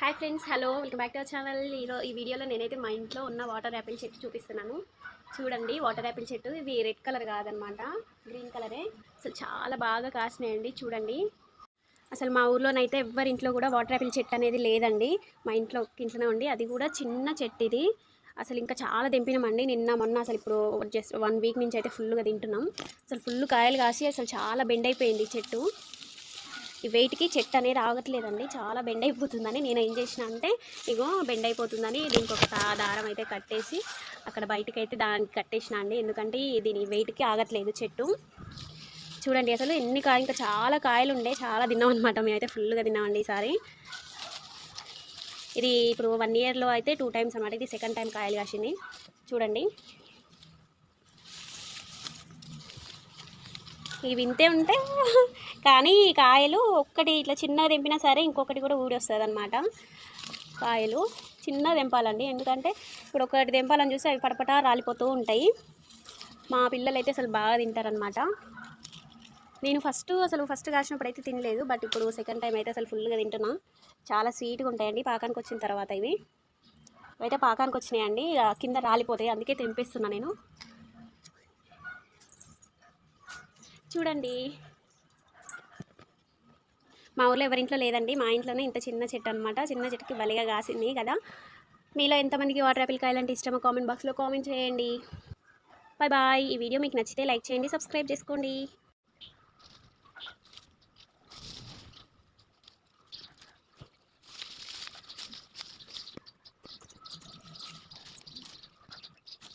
Hi friends hello welcome back to channel ఈరో ఈ వీడియోలో నేనైతే మా ఇంట్లో ఉన్న వాటర్ యాపిల్ చెట్టు చూపిస్తున్నాను. చూడండి వాటర్ యాపిల్ చెట్టు ఇవి రెడ్ కలర్ కాదనమాట గ్రీన్ కలరే అసలు చాలా బాగా కాసినాయండి చూడండి. అసలు మా ఊర్లోనైతే ఎవ్వరి ఇంట్లో కూడా వాటర్ యాపిల్ చెట్టు అనేది లేదండి. మా ఇంట్లో ఒక్క ఇంట్లోనే ఉండి అది కూడా చిన్న చెట్టు ఇది. అసలు ఇంకా చాలా తెంపినామండి. నిన్న మొన్న అసలు ఇప్పుడు జస్ట్ వన్ వీక్ నుంచి అయితే ఫుల్గా తింటున్నాం. అసలు ఫుల్ కాయలు కాసి అసలు చాలా బెండ్ అయిపోయింది చెట్టు. ఈ వెయిట్కి చెట్టు అనేది ఆగట్లేదండి. చాలా బెండ్ అయిపోతుందని నేను ఏం చేసిన అంటే ఇగో బెండ్ అయిపోతుందని దీనికి ఒక దారం అయితే కట్టేసి అక్కడ బయటకు అయితే దానికి కట్టేసిన అండి. ఎందుకంటే దీని వెయిట్కి ఆగట్లేదు చెట్టు. చూడండి అసలు ఎన్ని కాయ ఇంకా చాలా కాయలు ఉండే చాలా తిన్నాం అనమాట మేమైతే ఫుల్గా తిన్నామండి ఈసారి. ఇది ఇప్పుడు వన్ ఇయర్లో అయితే టూ టైమ్స్ అనమాట ఇది సెకండ్ టైం కాయలు కాసింది. చూడండి. ఇవి ఇంతే ఉంటే. కానీ కాయలు ఒక్కటి ఇట్లా చిన్నగా తెంపినా సరే ఇంకొకటి కూడా ఊడి వస్తుంది అనమాట కాయలు చిన్నగా తెంపాలండి. ఎందుకంటే ఇప్పుడు ఒకటి తెంపాలని చూసి అవి పడపట రాలిపోతూ ఉంటాయి. మా పిల్లలు అయితే అసలు బాగా తింటారనమాట నేను ఫస్ట్ అసలు ఫస్ట్ కాసినప్పుడు అయితే తినలేదు. బట్ ఇప్పుడు సెకండ్ టైం అయితే అసలు ఫుల్గా తింటున్నా. చాలా స్వీట్గా ఉంటాయండి. పాకానికి వచ్చిన తర్వాత ఇవి. అయితే పాకానికి వచ్చినాయండి. కింద రాలిపోతాయి. అందుకే తెంపేస్తున్నా నేను. చూడండి. మా ఊర్లో ఎవరింట్లో లేదండి. మా ఇంట్లోనే ఇంత చిన్న చెట్టు అనమాట చిన్న చెట్టుకి బలిగా కాసింది కదా. మీలో ఎంతమందికి వాటర్ యాపిల్ కాయాలంటే ఇష్టమో కామెంట్ బాక్స్లో కామెంట్ చేయండి. Bye bye. ఈ వీడియో మీకు నచ్చితే లైక్ చేయండి సబ్స్క్రైబ్ చేసుకోండి.